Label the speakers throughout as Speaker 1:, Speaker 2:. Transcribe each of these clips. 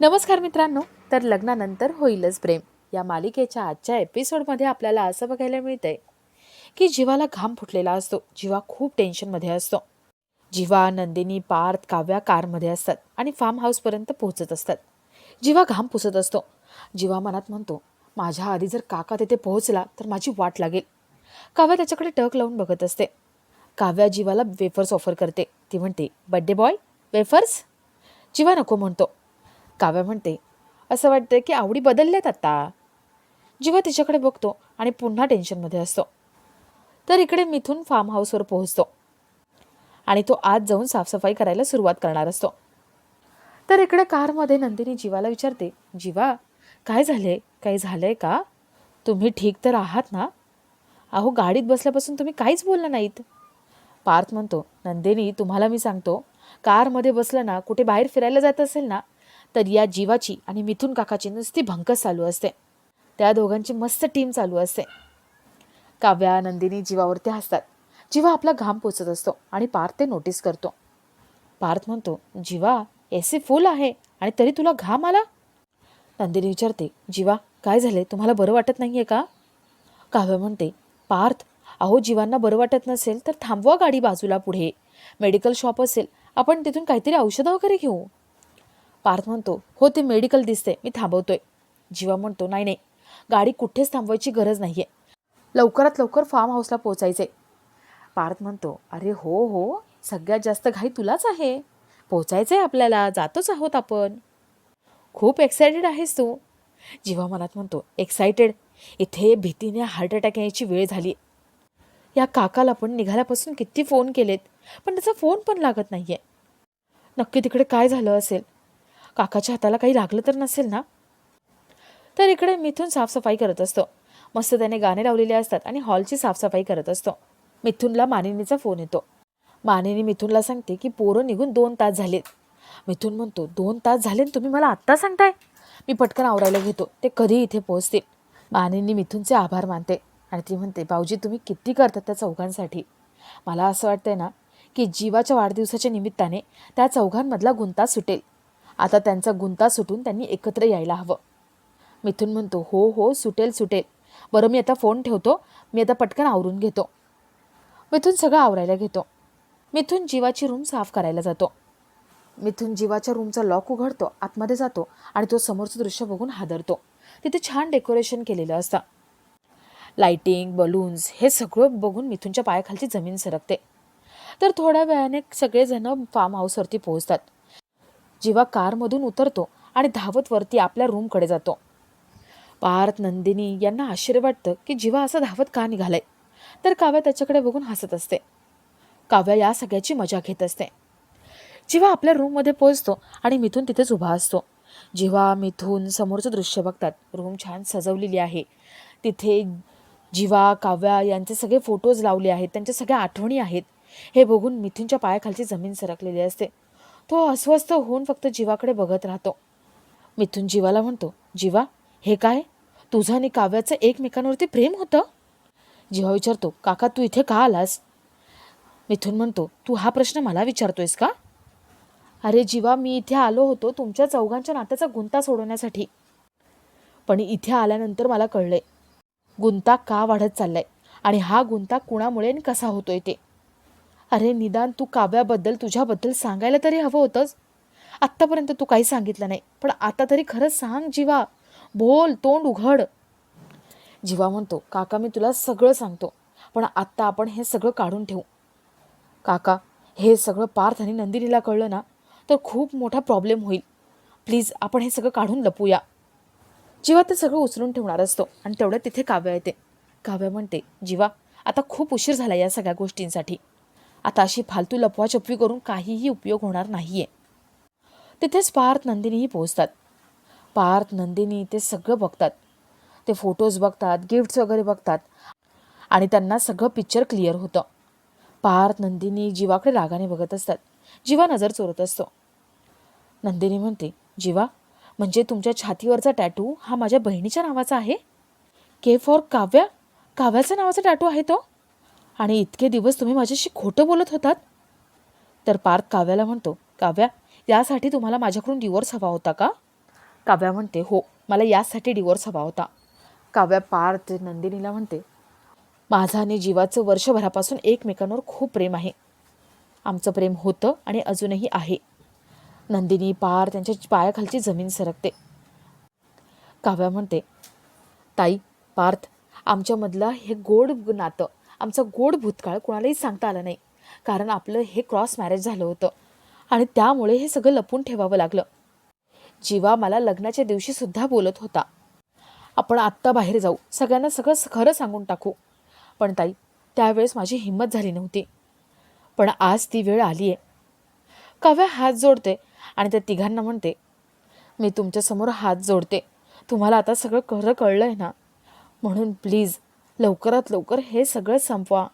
Speaker 1: नमस्कार मित्रांनो तर लग्नानंतर होईलच प्रेम. या मालिकेच्या आजच्या एपिसोडमध्ये आपल्याला असं बघायला मिळतंय की जीवाला घाम फुटलेला असतो. जीवा खूप टेन्शनमध्ये असतो. जीवा नंदिनी पार्थ काव्या कारमध्ये असतात आणि फार्म हाऊसपर्यंत पोहोचत असतात. जीवा घाम पुसत असतो. जीवा मनात म्हणतो माझ्या आधी जर काका तिथे पोहोचला तर माझी वाट लागेल. काव्या त्याच्याकडे टक लावून बघत असते. काव्या जीवाला वेफर्स ऑफर करते. ती म्हणते बड्डे बॉय वेफर्स जीवा नको म्हणतो. काव्या म्हणते असं वाटतं की आवडी बदलल्यात आता. जेव्हा तिच्याकडे बघतो आणि पुन्हा टेन्शनमध्ये असतो. तर इकडे मिथून फार्म हाऊसवर पोहोचतो. आणि तो आत जाऊन साफसफाई करायला सुरुवात करणार असतो. तर इकडे कारमध्ये नंदिनी जीवाला विचारते जीवा काय झाले? काही झालंय का? तुम्ही ठीक तर आहात ना? अहो गाडीत बसल्यापासून तुम्ही काहीच बोलला नाहीत. पार्थ म्हणतो नंदिनी तुम्हाला मी सांगतो कारमध्ये बसलं ना कुठे बाहेर फिरायला जात असेल ना तर या जीवाची आणि मिथून काकाची नुसती भंकस चालू असते. त्या दोघांची मस्त टीम चालू असते. काव्या नंदिनी जीवावरती हसतात. जीवा आपला घाम पोचत असतो आणि पार्थ ते नोटीस करतो. पार्थ म्हणतो जीवा एसी फुल आहे आणि तरी तुला घाम आला? नंदिनी विचारते जीवा काय झाले तुम्हाला बरं वाटत नाही आहे का? काव्य म्हणते पार्थ अहो जीवांना बरं वाटत नसेल तर थांबवा गाडी बाजूला पुढे. मेडिकल शॉप असेल आपण तिथून काहीतरी औषधं वगैरे घेऊ. पार्थ म्हणतो हो ते मेडिकल दिसते मी थांबवतोय. जीवा म्हणतो नाही नाही. गाडी कुठेच थांबवायची गरज नाही आहे लवकरात लवकर फार्म हाऊसला पोचायचे पार्थ म्हणतो अरे हो हो. सगळ्यात जास्त घाई तुलाच आहे. पोचायचं आहे आपल्याला. जातोच आहोत आपण. खूप एक्सायटेड आहेस तू. जीवा मनात म्हणतो एक्सायटेड इथे भीतीने हार्ट अटॅक यायची वेळ झाली. या काकाला पण निघाल्यापासून किती फोन केलेत पण त्याचा फोन पण लागत नाही आहे नक्की तिकडे काय झालं असेल? काकाच्या हाताला काही लागलं तर नसेल ना? तर इकडे मिथून साफसफाई करत असतो. मस्त त्याने गाणे लावलेले असतात आणि हॉलची साफसफाई करत असतो. मिथूनला मानिनीचा फोन येतो. मानिनी मिथूनला सांगते की पोरं निघून दोन तास झालेत. मिथून म्हणतो दोन तास झाले तुम्ही मला आत्ता सांगताय? मी पटकन आवरायला घेतो. ते कधी इथे पोहोचतील? मानिनी मिथूनचे आभार मानते आणि ती म्हणते भाऊजी तुम्ही किती करतात त्या चौघांसाठी? मला असं वाटतंय ना की जीवाच्या वाढदिवसाच्या निमित्ताने त्या चौघांमधला गुंता सुटेल. आता त्यांचा गुंता सुटून त्यांनी एकत्र यायला हवं. मिथून म्हणतो हो हो सुटेल सुटेल. बरं मी आता फोन ठेवतो. मी आता पटकन आवरून घेतो. मिथून सगळं आवरायला घेतो. मिथून जीवाची रूम साफ करायला जातो. मिथून जीवाच्या रूमचा लॉक उघडतो आतमध्ये जातो आणि तो समोरचं दृश्य बघून हादरतो. तिथे छान डेकोरेशन केलेलं असतं. लाइटिंग बलून्स हे सगळं बघून मिथूनच्या पायाखालची जमीन सरकते. तर थोड्या वेळाने सगळेजण फार्म हाऊसवरती पोहोचतात. जीवा कारमधून उतरतो आणि धावत वरती आपल्या रूमकडे जातो. पार्थ नंदिनी यांना आश्चर्य वाटतं की जीवा असं धावत का निघालाय? तर काव्या त्याच्याकडे बघून हसत असते. काव्या या सगळ्याची मजा घेत असते. जेव्हा आपल्या रूममध्ये पोहोचतो आणि मिथून तिथेच उभा असतो. जेव्हा मिथून समोरचं दृश्य बघतात रूम छान सजवलेली आहे. तिथे जीवा काव्या यांचे सगळे फोटोज लावले आहेत त्यांच्या सगळ्या आठवणी आहेत. हे बघून मिथूनच्या पायाखालची जमीन सरकलेली असते. तो अस्वस्थ होऊन फक्त जीवाकडे बघत राहतो. मिथून जीवाला म्हणतो जीवा हे काय? तुझं आणि काव्याचं एकमेकांवरती प्रेम होतं? जीवा विचारतो काका तू इथे का आलास? मिथून म्हणतो तू हा प्रश्न मला विचारतोयस का? अरे जीवा मी इथे आलो होतो तुमच्या चौघांच्या नात्याचा गुंता सोडवण्यासाठी. पण इथे आल्यानंतर मला कळले गुंता का वाढत चाललाय आणि हा गुंता कुणामुळे आणि कसा होतोय ते. अरे निदान तू काव्याबद्दल तुझ्याबद्दल सांगायला तरी हवं होतंच आत्तापर्यंत तू काही सांगितलं नाही पण आता तरी खरंच सांग जीवा. बोल तोंड उघड. जीवा म्हणतो काका मी तुला सगळं सांगतो पण आत्ता आपण हे सगळं काढून ठेवू. काका हे सगळं पार्थ आणि नंदिनीला कळलं ना तर खूप मोठा प्रॉब्लेम होईल. प्लीज आपण हे सगळं काढून लपूया. जीवा ते सगळं उचलून ठेवणार असतो आणि तेवढ्या तिथे काव्या येते. काव्या म्हणते जीवा आता खूप उशीर झाला या सगळ्या गोष्टींसाठी. आता अशी फालतू लपवाछपवी करून काहीही उपयोग होणार नाही आहे तिथेच पार्थ नंदिनीही पोहोचतात. पार्थ नंदिनी ते सगळं बघतात. ते फोटोज बघतात गिफ्ट्स वगैरे बघतात. आणि त्यांना सगळं पिक्चर क्लिअर होतं. पार्थ नंदिनी जीवाकडे रागाने बघत असतात. जीवा नजर चोरत असतो. नंदिनी म्हणते जीवा म्हणजे तुमच्या छातीवरचा टॅटू हा माझ्या बहिणीच्या नावाचा आहे? K for Kavya? काव्याच्या नावाचा टॅटू आहे तो? आणि इतके दिवस तुम्ही माझ्याशी खोटं बोलत होतात? तर पार्थ काव्याला म्हणतो काव्या यासाठी तुम्हाला माझ्याकडून डिवोर्स हवा होता का? काव्या म्हणते हो मला यासाठी डिवोर्स हवा होता. काव्या पार्थ नंदिनीला म्हणते माझं आणि जीवाचं वर्षभरापासून एकमेकांवर खूप प्रेम आहे. आमचं प्रेम होतं आणि अजूनही आहे. नंदिनी पार त्यांच्या पायाखालची जमीन सरकते. काव्या म्हणते ताई पार्थ आमच्यामधलं हे गोड नातं आमचं गोड भूतकाळ कोणालाही सांगता आलं नाही. कारण आपलं हे क्रॉस मॅरेज झालं होतं. आणि त्यामुळे हे सगळं लपून ठेवावं लागलं. जीवा मला लग्नाच्या दिवशी सुद्धा बोलत होता. आपण आत्ता बाहेर जाऊ. सगळ्यांना सगळं खरं सांगून टाकू. पण ताई त्यावेळेस माझी हिंमत झाली नव्हती. पण आज ती वेळ आली आहे काव्या हात जोडते आणि त्या तिघांना म्हणते मी तुमच्यासमोर हात जोडते. तुम्हाला आता सगळं खरं कळलं आहे ना? म्हणून प्लीज लवकरात लवकर हे सगळं संपवा.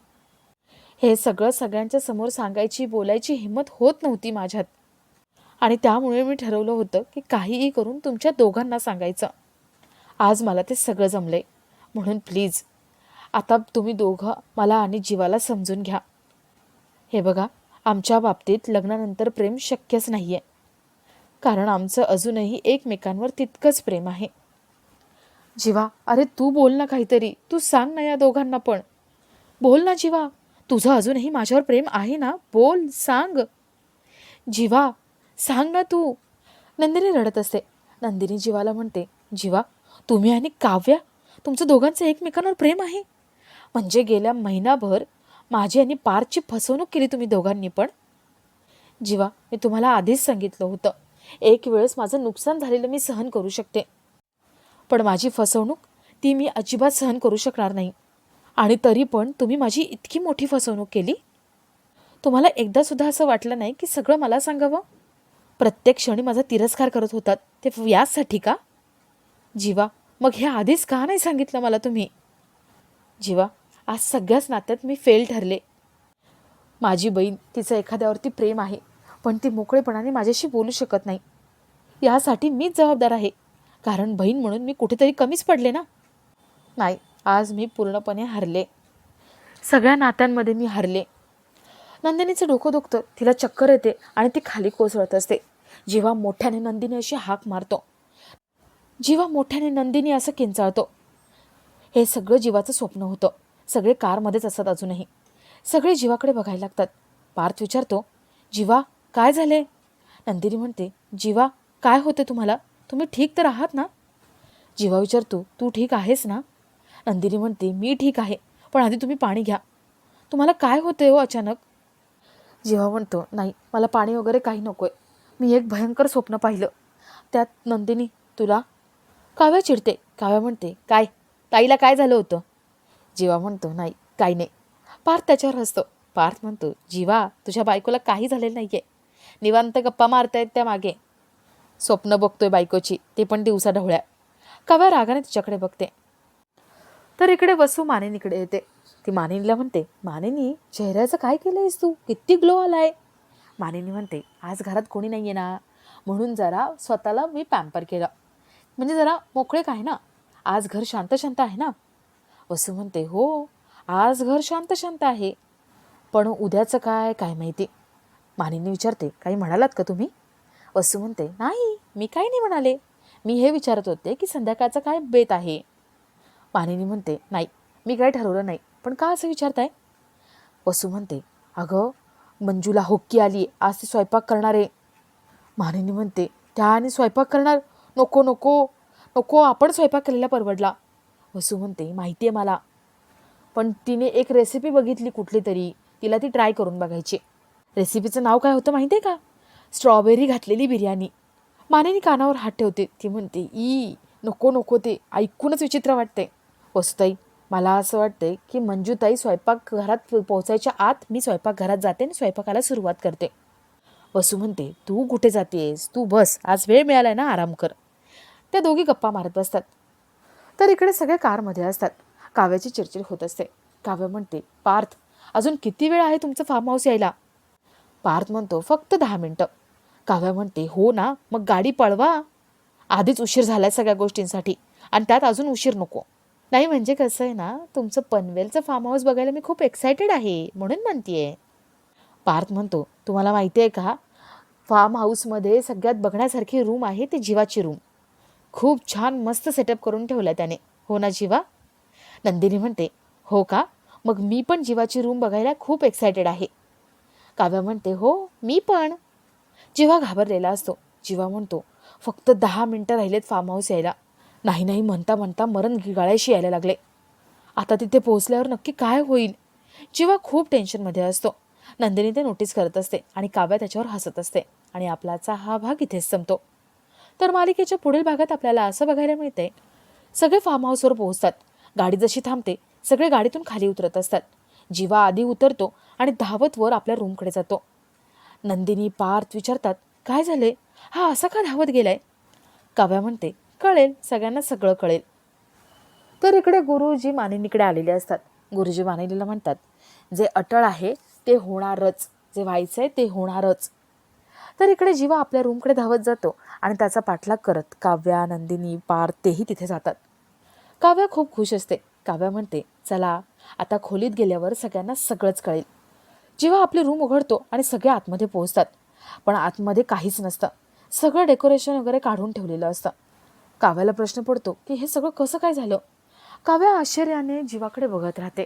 Speaker 1: हे सगळं सगळ्यांच्या समोर सांगायची बोलायची हिंमत होत नव्हती माझ्यात. आणि त्यामुळे मी ठरवलं होतं की काहीही करून तुमच्या दोघांना सांगायचं. आज मला ते सगळं जमले. म्हणून प्लीज आता तुम्ही दोघं मला आणि जीवाला समजून घ्या. हे बघा आमच्या बाबतीत लग्नानंतर प्रेम शक्यच नाही आहे कारण आमचं अजूनही एकमेकांवर तितकंच प्रेम आहे. जीवा अरे तू बोल ना काहीतरी. तू सांग ना या दोघांना पण. बोल ना जीवा. तुझं अजूनही माझ्यावर प्रेम आहे ना? बोल सांग. जीवा सांग ना तू. नंदिनी रडत असते. नंदिनी जीवाला म्हणते जीवा तुम्ही आणि काव्या तुमचं दोघांचं एकमेकांवर प्रेम आहे. म्हणजे गेल्या महिनाभर माझी आणि पारची फसवणूक केली तुम्ही दोघांनी पण. जीवा मी तुम्हाला आधीच सांगितलं होतं. एक वेळेस माझं नुकसान झालेलं मी सहन करू शकते. पण माझी फसवणूक ती मी अजिबात सहन करू शकणार नाही. आणि तरी पण तुम्ही माझी इतकी मोठी फसवणूक केली? तुम्हाला एकदासुद्धा असं वाटलं नाही की सगळं मला सांगावं? प्रत्येक क्षणी माझा तिरस्कार करत होतात ते याचसाठी का? जीवा मग हे आधीच का नाही सांगितलं मला तुम्ही? जीवा आज सगळ्याच नात्यात मी फेल ठरले. माझी बहीण तिचं एखाद्यावरती प्रेम आहे पण ती मोकळेपणाने माझ्याशी बोलू शकत नाही. यासाठी मीच जबाबदार आहे. कारण बहीण म्हणून मी कुठेतरी कमीच पडले ना. नाही आज मी पूर्णपणे हरले. सगळ्या नात्यांमध्ये मी हरले. नंदिनीचं डोकं दुखतं तिला चक्कर येते आणि ती खाली कोसळत असते. जेव्हा मोठ्याने नंदिनी अशी हाक मारतो जेव्हा मोठ्याने नंदिनी असं किंचाळतो हे सगळं जीवाचं स्वप्न होतं. सगळे कारमध्येच असतात अजूनही. सगळे जीवाकडे बघायला लागतात. पार्थ विचारतो जीवा काय झाले? नंदिनी म्हणते जीवा काय होते तुम्हाला? तुम्ही ठीक तर आहात ना? जीवा विचारतो तू ठीक आहेस ना? नंदिनी म्हणते मी ठीक आहे पण आधी तुम्ही पाणी घ्या. तुम्हाला काय होते हो अचानक? जीवा म्हणतो नाही मला पाणी वगैरे काही नको आहे मी एक भयंकर स्वप्न पाहिलं. त्यात नंदिनी तुला? काव्या चिडते. काव्या म्हणते काय? ताईला काय झालं होतं? जीवा म्हणतो नाही काही नाही. पार्थ त्याच्यावर हसतो. पार्थ म्हणतो जीवा तुझ्या बायकोला काही झालेलं नाही आहे निवांत गप्पा मारतायत त्या मागे स्वप्न बघतोय बायकोची ते पण दिवसा ढवळ्या. काव्या रागाने तिच्याकडे बघते. तर इकडे वसू मानिनीकडे येते. ती मानिनीला म्हणते मानिनी चेहऱ्याचं काय केलं आहेस तू? किती ग्लो आलाय. मानिनी म्हणते आज घरात कोणी नाही आहे ना. म्हणून जरा स्वतःला मी पॅम्पर केलं. म्हणजे जरा मोकळे काय ना. आज घर शांत शांत आहे ना. वसू म्हणते हो आज घर शांत शांत आहे. पण उद्याचं काय काय माहिती? मानिनी विचारते काही म्हणालात का तुम्ही? वसू म्हणते नाही मी काही नाही म्हणाले. मी हे विचारत होते की संध्याकाळचं काय बेत आहे? मानिनी म्हणते नाही मी काही ठरवलं नाही पण का असं विचारताय? वसू म्हणते अगं मंजूला होक्की आली आज ती स्वयंपाक करणार आहे. मानिनी म्हणते त्या आणि स्वयंपाक करणार? नको नको नको आपण स्वयंपाक केलेला परवडला. वसू म्हणते माहिती आहे मला. पण तिने एक रेसिपी बघितली कुठली तरी तिला ती ट्राय करून बघायची. रेसिपीचं नाव काय होतं माहिती आहे का? स्ट्रॉबेरी घातलेली बिर्याणी. मानेनी कानावर हात ठेवते. ती म्हणते ई नको नको ते. ऐकूनच विचित्र वाटते. वसुताई मला असं वाटते की मंजूताई स्वयंपाक घरात पोहोचायच्या आत मी स्वयंपाकघरात जाते आणि स्वयंपाकाला सुरुवात करते. वसू म्हणते तू कुठे जातेस? तू बस. आज वेळ मिळालाय ना आराम कर. त्या दोघी गप्पा मारत बसतात. तर इकडे सगळे कारमध्ये असतात. काव्याची चिडचिड होत असते. काव्य म्हणते पार्थ अजून किती वेळ आहे तुमचं फार्म हाऊस यायला? पार्थ म्हणतो फक्त दहा मिनटं. काव्या म्हणते हो ना मग गाडी पळवा. आधीच उशीर झालाय सगळ्या गोष्टींसाठी. आणि त्यात अजून उशीर नको. नाही म्हणजे कसं आहे ना तुमचं पनवेलचं फार्म हाऊस बघायला मी खूप एक्सायटेड आहे म्हणून म्हणतीये. पार्थ म्हणतो तुम्हाला माहिती आहे का फार्म हाऊसमध्ये सगळ्यात बघण्यासारखी रूम आहे ती जीवाची रूम खूप छान मस्त सेटअप करून ठेवला त्याने. हो ना जीवा? नंदिनी म्हणते हो का? मग मी पण जीवाची रूम बघायला खूप एक्सायटेड आहे. काव्या म्हणते हो मी पण. जेव्हा घाबरलेला असतो जीवा म्हणतो फक्त दहा मिनटं राहिलेत फार्म हाऊस यायला. नाही नाही म्हणता म्हणता मरण गिगाळ्याशी यायला लागले. आता तिथे पोहोचल्यावर नक्की काय होईल? जिवा खूप टेन्शनमध्ये असतो नंदिनी ते नोटीस करत असते आणि काव्या त्याच्यावर हसत असते आणि आपलाचा हा भाग इथेच संपतो. तर मालिकेच्या पुढील भागात आपल्याला असं बघायला मिळते सगळे फार्म हाऊसवर पोहोचतात. गाडी जशी थांबते सगळे गाडीतून खाली उतरत असतात. जीवा आधी उतरतो आणि धावत वर आपल्या रूमकडे जातो. नंदिनी पार्थ विचारतात काय झाले? हा असा का धावत गेलाय? काव्या म्हणते कळेल सगळ्यांना सगळं कळेल. तर इकडे गुरुजी मानिनीकडे आलेले असतात. गुरुजी मानिनीला म्हणतात जे अटळ आहे ते होणारच. जे व्हायचं आहे ते होणारच. तर इकडे जीवा आपल्या रूमकडे धावत जातो आणि त्याचा पाठलाग करत काव्या नंदिनी पार तेही तिथे जातात. काव्या खूप खुश असते. काव्या म्हणते चला आता खोलीत गेल्यावर सगळ्यांना सगळंच कळेल. जेव्हा आपली रूम उघडतो आणि सगळे आतमध्ये पोहोचतात. पण आतमध्ये काहीच नसतं. सगळं डेकोरेशन वगैरे काढून ठेवलेलं असतं. काव्याला प्रश्न पडतो की हे सगळं कसं काय झालं? काव्या आश्चर्याने जीवाकडे बघत राहते.